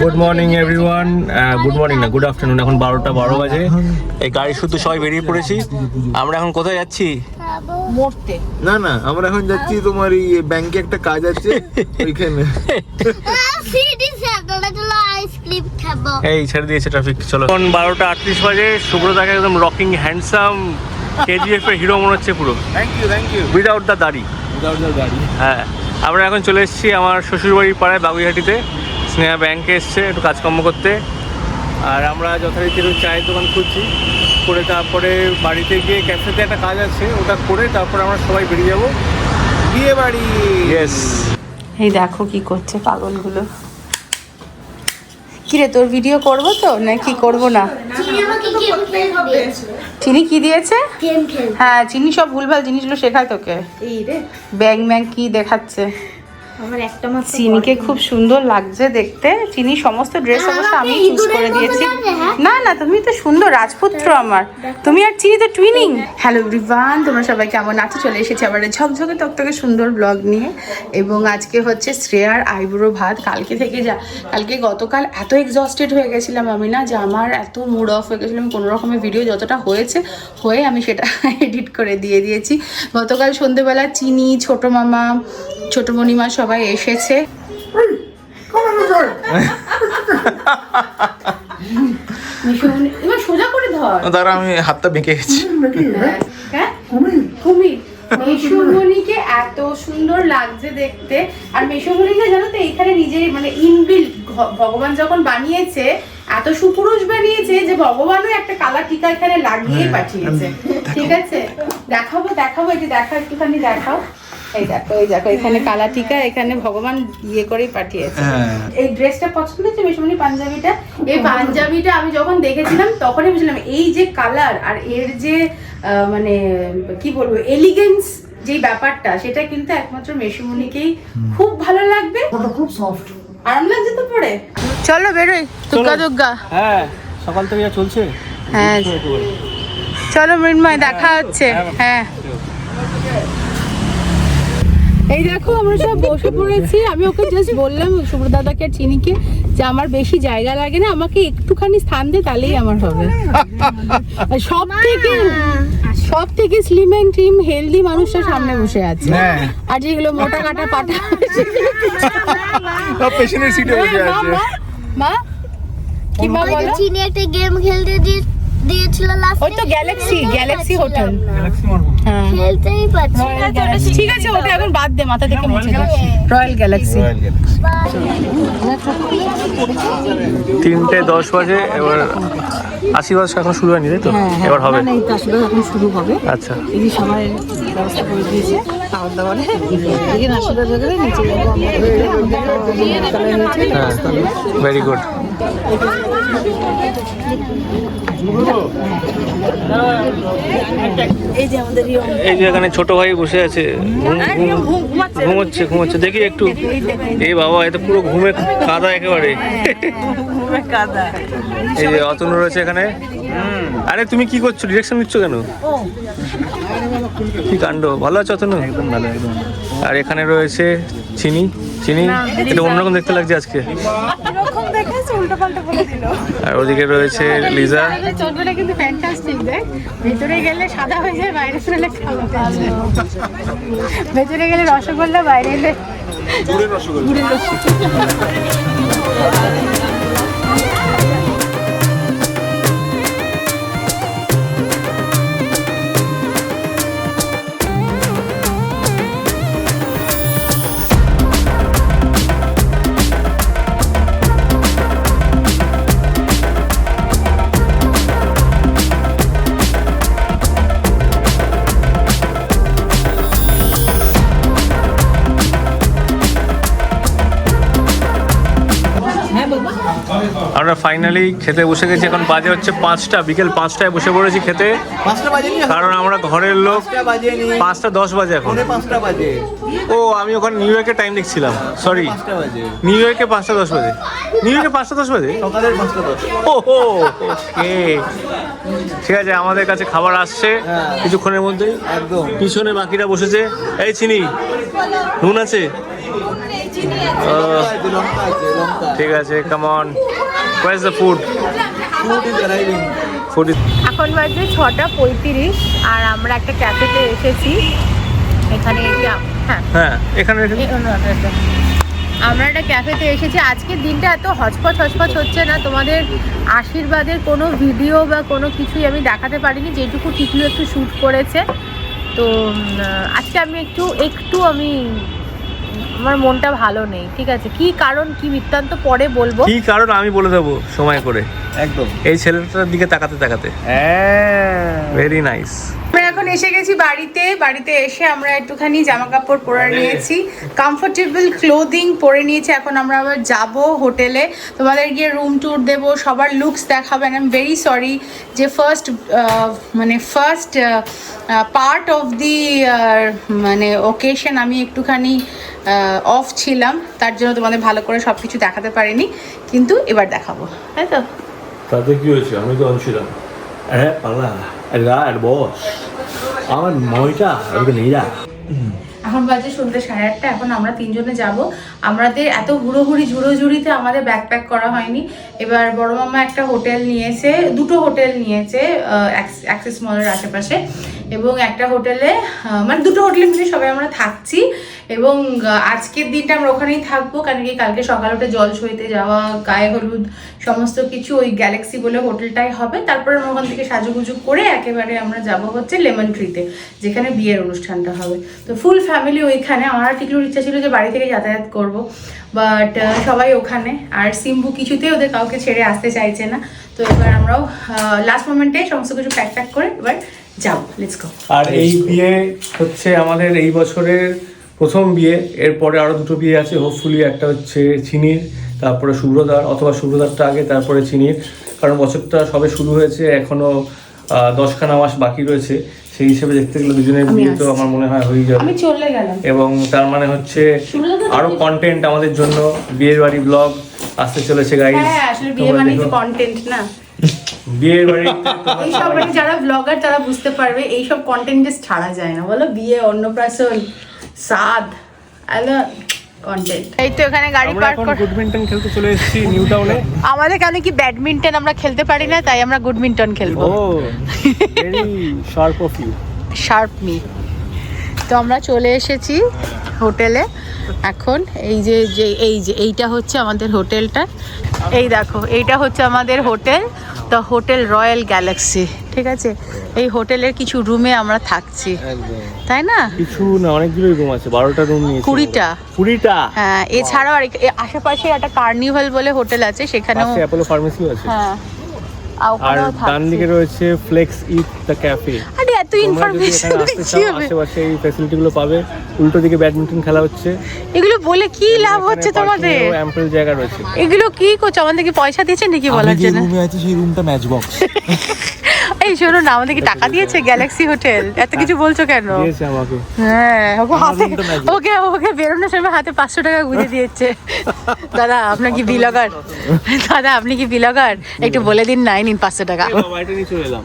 Good morning everyone good morning না good afternoon এখন বারোটা বারো বাজে। এই গাড়ি শুধু সবাই বেরিয়ে পড়েছি। আমরা এখন কোথায় যাচ্ছি? মরতে। না না আমরা এখন যাচ্ছি তোমার এই ব্যাংকে একটা কাজ আছে ওইখানে। এই ছেড়ে দিয়েছে ট্রাফিক চলো। এখন বারোটা আটত্রিশ বাজে সুব্রতাকে একদম রকিং হ্যান্ডসাম কেজিএফ এর হিরো মনে হচ্ছে পুরো। Thank you thank you without the দাড়ি। যাও যাও গাড়ি হ্যাঁ আমরা এখন চলে এসেছি আমার শ্বশুরবাড়ির পাড়ায় বাগুইহাটিতে। স্নেহা ব্যাংকে এসছে একটু কাজকর্ম করতে। আর আমরা যথারীতি একটু চায়ের দোকান খুঁজছি করে তারপরে বাড়িতে গিয়ে ক্যাফেতে একটা কাজ আছে ওটা করে তারপরে আমরা সবাই বেরিয়ে যাব। বিয়ে বাড়ি! এই দেখো কি করছে পাগলগুলো। কিরে তোর ভিডিও করব তো? না কি করব না? চিনি কি দিয়েছে? হ্যাঁ চিনি সব ভুলভাল জিনিসগুলো শেখায় তোকে। ব্যাং ব্যাং কি দেখাচ্ছে? চিনিকে খুব সুন্দর লাগছে দেখতে। চিনি সমস্ত ড্রেস অবশ্য আমি চুজ করে দিয়েছি। হ্যাঁ? না না তুমি তো সুন্দর রাজপুত্র আমার। তুমি আর চিনি তো টুইনিং হ্যালো এভরিওয়ান তোমরা সবাই কেমন আছো? চলে এসেছি আবার ঝকঝকে তকতকে সুন্দর ব্লগ নিয়ে। এবং আজকে হচ্ছে শ্রেয়ার আইব্রো ভাত। কালকে থেকে যা কালকে গতকাল এত এক্সস্টেড হয়ে গেছিলাম আমি না যে আমার এত মুড অফ হয়ে গেছিলাম কোনো রকমের ভিডিও যতটা হয়েছে হয়ে আমি সেটা এডিট করে দিয়ে দিয়েছি। গতকাল সন্ধেবেলা চিনি ছোট মামা ছোট মণিমা সবাই এসেছে। সোজা করে ধর। দাঁড়া আমি হাতটা বেঁকে গেছি। হ্যাঁ কুমির। মেশোমণিকে এত সুন্দর লাগছে দেখতে। আর মেশোমণিকে জানো তো এইখানে নিজে মানে ইনবিল্ড ভগবান যখন বানিয়েছে এত সুপুরুষ বানিয়েছে যে ভগবানও একটা কালা টিকা এখানে লাগিয়ে পাঠিয়েছে। ঠিক আছে? দেখাবো দেখাবো এটা দেখা একটুখানি দেখাও। এই দেখো এই দেখো এখানে কালা টিকা এখানে ভগবান ইয়ে করেই পাঠিয়েছে। হ্যাঁ। এই ড্রেসটা পছন্দ হয়েছে মেশমণি পাঞ্জাবিটা? এই পাঞ্জাবিটা আমি যখন দেখেছিলাম তখনই বুঝলাম এই যে কালার আর এর যে আহ, মানে কি বলব এলিগেন্স যে ব্যাপারটা সেটা কিন্তু একমাত্র মেশমণিকেই খুব ভালো লাগবে। খুব সফট আরাম লাগছে তো পরে। চলো বেরোই দুর্গা দুর্গা। হ্যাঁ সকাল থেকে চলছে হ্যাঁ। চলো মৃন্ময় দেখা হচ্ছে। হ্যাঁ। এই দেখো আমরা সব বসে পড়েছি। আমি ওকে জাস্ট বললাম সুব্রত দাদাকে আর চিনিকে যে আমার বেশি জায়গা লাগে না আমাকে একটুখানি স্থান দে তাহলেই আমার হবে। সব থেকে সব থেকে স্লিম অ্যান্ড ট্রিম হেলদি মানুষটা সামনে বসে আছে। হ্যাঁ। আর যেগুলো মোটা কাটা পাটা সব পেছনের সিটে বসে মা, আছে। মা, মা কি মা বলো? চিনি একটা গেম খেলতে দিয়ে দিয়েছিল লাস্ট ওই তো গ্যালাক্সি গ্যালাক্সি হোটেল গ্যালাক্সি হ্যাঁ খেলতেই পারছি ঠিক আছে ওটা এখন বাদ দে মাথা থেকে মুছে দে। রয়্যাল গ্যালাক্সি তিনটে দশ বাজে এবার আশীর্বাদ এখন শুরু হয়নি তাই তো? এবার হবে? এই কাজটা এখন শুরু হবে। আচ্ছা। এই যে সবাই ব্যবস্থা করে দিয়েছে নিচে যাব হ্যাঁ ভেরি গুড এই যে আমাদের এই যে এখানে ছোট ভাই বসে আছে ঘুম- ঘুম- ঘুমোচ্ছে। ঘুমোচ্ছে দেখি একটু। এই বাবা এত পুরো ঘুমে কাদা একেবারে। এই যে অতনু রয়েছে এখানে। আরে তুমি কি করছ? ডিরেকশন দিচ্ছ কেন? কি কাণ্ড? ভালো আছো অতনু? একদম ভালো একদম আর এখানে রয়েছে চিনি? চিনি? এটা অন্যরকম দেখতে লাগছে আজকে। এরকম দেখেছে উল্টো পাল্টা বলে দিল। আর ওদিকে রয়েছে লিজা। কিন্তু ফ্যান্টাস্টিক দেখ। ভেতরে গেলে সাদা হয়ে যায় বাইরে ফেলে কালো হয়ে যায়। ভেতরে গেলে রসগোল্লা বাইরে এলে গুড়ের আমরা ফাইনালি খেতে বসে গেছি। এখন বাজে হচ্ছে পাঁচটা বিকেল পাঁচটায় বসে পড়েছি খেতে। কারণ আমরা ঘরের লোক পাঁচটা দশ বাজে এখন। পাঁচটা ও আমি ওখানে নিউ ইয়র্কের টাইম দেখছিলাম। সরি নিউ ইয়র্কে পাঁচটা দশ বাজে। নিউ ইয়র্কে পাঁচটা দশ বাজে? ও ওকে। ঠিক আছে আমাদের কাছে খাবার আসছে। হ্যাঁ। কিছুক্ষণের মধ্যেই একদম। পিছনে বাকিরা বসেছে। এই চিনি। নুন আছে? ঠিক আছে come quiz the food food is arriving food is এখন বাজে ছটা পঁয়ত্রিশ আর আমরা একটা ক্যাফেতে এসেছি। এখানে হ্যাঁ। হ্যাঁ এখানে। আমরা একটা ক্যাফেতে এসেছি। আজকের দিনটা এত হচপচ হচপচ হচ্ছে না। তোমাদের আশীর্বাদের কোনো ভিডিও বা কোনো কিছুই আমি দেখাতে পারিনি। যেটুকু টিকলু একটু শ্যুট করেছে। তো আজকে আমি একটু একটু আমি আমার মনটা ভালো নেই ঠিক আছে? কি কারণ কি বৃত্তান্ত পরে বলব? কি কারণ আমি বলে দেবো সময় করে। একদম। এই ছেলেটার দিকে তাকাতে তাকাতে। ভেরি নাইস আমরা এখন এসে গেছি বাড়িতে। বাড়িতে এসে আমরা একটুখানি জামা কাপড় পরে নিয়েছি কমফোর্টেবল ক্লোদিং পরে নিয়েছি। এখন আমরা আবার যাব হোটেলে। তোমাদের গিয়ে রুম ট্যুর দেব সবার লুকস দেখাবেন আই এম ভেরি সরি যে ফার্স্ট মানে ফার্স্ট পার্ট অফ দি মানে ওকেশন আমি একটুখানি অফ ছিলাম তার জন্য তোমাদের ভালো করে সব কিছু দেখাতে পারিনি কিন্তু এবার দেখাবো তাই তো? তাতে কি হয়েছে? আমি তো অনছিলাম আরে পাগলা রাট বস। আমার ময়টা ওকে যা। এখন বাজে সন্ধ্যে সাড়ে আটটা এখন আমরা তিনজনে যাব। আমাদের এত হুড়োহুড়ি ঝুড়োঝুড়িতে আমাদের ব্যাকপ্যাক করা হয়নি। এবার বড় মামা একটা হোটেল নিয়েছে দুটো হোটেল নিয়েছে অ্যাক্সেস মলের আশেপাশে। এবং একটা হোটেলে মানে দুটো হোটেলে মিলে সবাই আমরা থাকছি। এবং আজকের দিনটা আমরা ওখানেই থাকব কারণ কি কালকে সকাল উঠে জল সইতে যাওয়া গায়ে হলুদ সমস্ত কিছু ওই গ্যালাক্সি বলে হোটেলটাই হবে। তারপরে আমরা ওখান থেকে সাজুগুজু করে একেবারে আমরা যাব হচ্ছে লেমন ট্রিতে যেখানে বিয়ের অনুষ্ঠানটা হবে। তো ফুল ফ্যামিলি ওইখানে আমার টিকলুর ইচ্ছা ছিল যে বাড়ি থেকে যাতায়াত করব বাট সবাই ওখানে আর সিম্বু কিছুতেই ওদের কাউকে ছেড়ে আসতে চাইছে না। তো এবার আমরাও লাস্ট মোমেন্টে সমস্ত কিছু প্যাক প্যাক করে এবার যাব। লেটস গো আর এই বিয়ে হচ্ছে আমাদের এই বছরের প্রথম বিয়ে এরপরে আরও দুটো বিয়ে আছে হোপফুলি একটা হচ্ছে চিনির তারপরে শুভ্রদার অথবা শুভ্রদারটা আগে তারপরে চিনির কারণ বছরটা সবে শুরু হয়েছে এখনও আহ, দশখানা মাস বাকি রয়েছে। সেই হিসেবে দেখতে গেলে দুজনের বিয়ে তো আমার মনে হয় হয়ে যাবে। চলে গেলাম। এবং তার মানে হচ্ছে শুভ্রদা তো আরও কন্টেন্ট আমাদের জন্য বিয়ের বাড়ি ব্লগ আসতে চলেছে গাইজ হ্যাঁ আসলে বিয়ে মানে তো কন্টেন্ট না। বিয়ের বাড়ি এইসব মানে যারা ব্লগার তারা বুঝতে পারবে এইসব কন্টেন্ট ছাড়া যায় না। বলো বিয়ে অন্নপ্রাশন সাদ। এই তো এখানে গাড়ি পার্ক কর খেলতে চলে এসেছি নিউ টাউনে আমাদের কেন কি ব্যাডমিন্টন আমরা খেলতে পারি না তাই আমরা গুডমিন্টন খেলব। ও very sharp of you sharp me তো আমরা চলে এসেছি হোটেলে। এখন এই যে যে এই যে এইটা হচ্ছে আমাদের হোটেলটা। এই দেখো এইটা হচ্ছে আমাদের hotel the hotel Royal Galaxy ঠিক আছে? এই হোটেলের কিছু রুমে আমরা থাকছি। তাই না? কিছু না অনেকগুলোই রুম আছে বারোটা রুম নিয়েছি কুড়িটা? কুড়িটা? হ্যাঁ এছাড়াও আর এ- আশেপাশে একটা কার্নিভাল বলে হোটেল আছে সেখানেও অ্যাপোলো ফার্মেসিও আছে। হ্যাঁ। আর ডান দিকে রয়েছে ফ্লেক্স ইট দ্য ক্যাফে আরে এত ইনফরমেশন দিচ্ছি আশেপাশে এই ফ্যাসিলিটিগুলো পাবে। উল্টো দিকে ব্যাডমিন্টন খেলা হচ্ছে। এগুলো বলে কি লাভ হচ্ছে তোমাদের? অ্যাম্পল জায়গা রয়েছে। এগুলো কি করছ? আমাদের কি পয়সা দিয়েছে নাকি বলার যে জন্য রুমে আছি সেই রুমটা ম্যাচ বক্স এই শোনো না আমাদের কি টাকা দিয়েছে গ্যালাক্সি হোটেল এত কিছু বলছো কেন? হ্যাঁ ওকে হাতে। ওকে ওকে বেরোনোর সময় হাতে পাঁচশো টাকা গুঁজে দিয়েছে। দাদা আপনার কি বিলগার দাদা আপনি কি বিলগার একটু বলে দিন নাই নিন পাঁচশো টাকা। এটা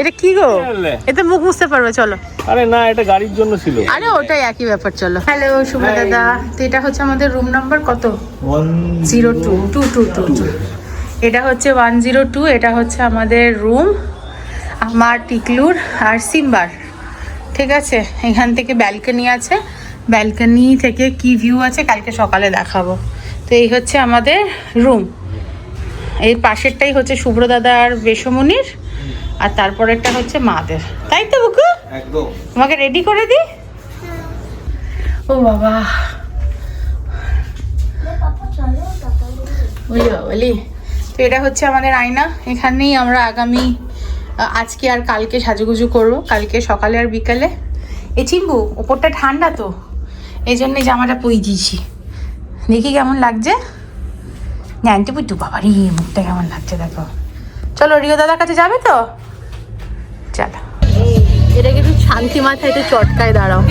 এটা কি গো? এতে মুখ মুছতে পারবে চলো। আরে না এটা গাড়ির জন্য ছিল। আরে ওটাই একই ব্যাপার চলো। হ্যালো শুভ দাদা। তো এটা হচ্ছে আমাদের রুম নাম্বার কত? Zero two two two two two এটা হচ্ছে ওয়ান জিরো টু এটা হচ্ছে আমাদের রুম আমার টিকলুর আর সিম্বার। ঠিক আছে? এখান থেকে ব্যালকনি আছে। ব্যালকনি থেকে কি ভিউ আছে কালকে সকালে দেখাবো। তো এই হচ্ছে আমাদের রুম এর পাশেরটাই হচ্ছে শুভ্র দাদা আর বেসমনির আর তারপরেরটা হচ্ছে মাদের। তাই তো বুকু? তোমাকে রেডি করে দিই? ও বাবা বলি। তো এটা হচ্ছে আমাদের আয়না। এখানেই আমরা আগামী আজকে আর কালকে সাজুগুজু করব, কালকে সকালে আর বিকালে। এ চিম্বু, ওপরটা ঠান্ডা তো এই জন্য জামাটা পই দিয়েছি। দেখি কেমন লাগছে? ন্যানটি বুদ্ধু বাবারি মুখটা কেমন লাগছে, দেখো। চলো, রিও দাদার কাছে যাবে তো? চলো। এটাকে একটু শান্তি মাথায় একটু চটকায়, দাঁড়াও।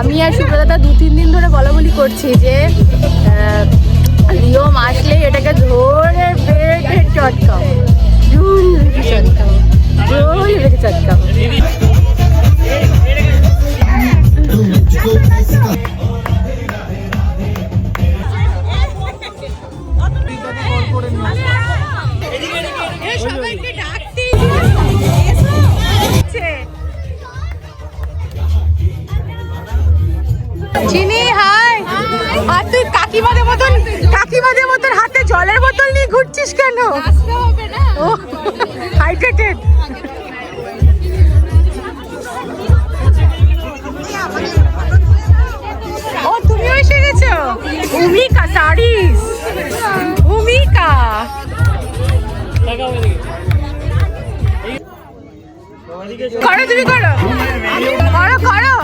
আমি আর সুব্রতা দু, তিন দিন ধরে বলা বলি করছি যে রিওম আসলে এটাকে ধরে পেটে চটকাও। চটকাও। জুল বেটে চটকাও জলের বোতল নিয়ে ঘুরছিস কেন? ও হাইড্রেটেড। ও তুমিও এসে গেছো? ভূমিকা সারিস। ভূমিকা করো তুমি করো। করো করো।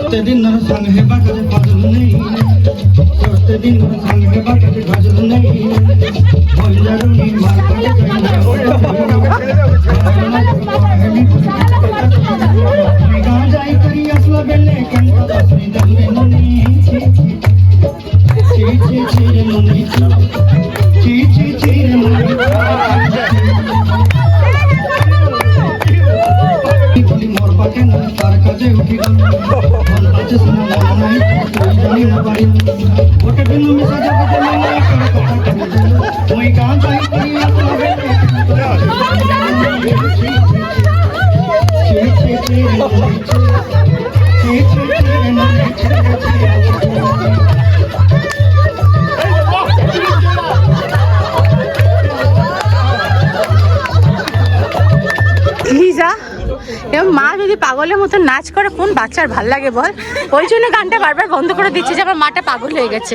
প্রতিদিন ধর সঙ্গ হেবা কাজে পাজল নেই? প্রতিদিন ধর সঙ্গ হেবা কাজে পাজল নেই? বলিলারুনি মাতা পাগলের মতো নাচ করে কোন বাচ্চার ভালো লাগে বল? ওই জন্য গানটা বারবার বন্ধ করে দিচ্ছে যে আমার মাটা পাগল হয়ে গেছে।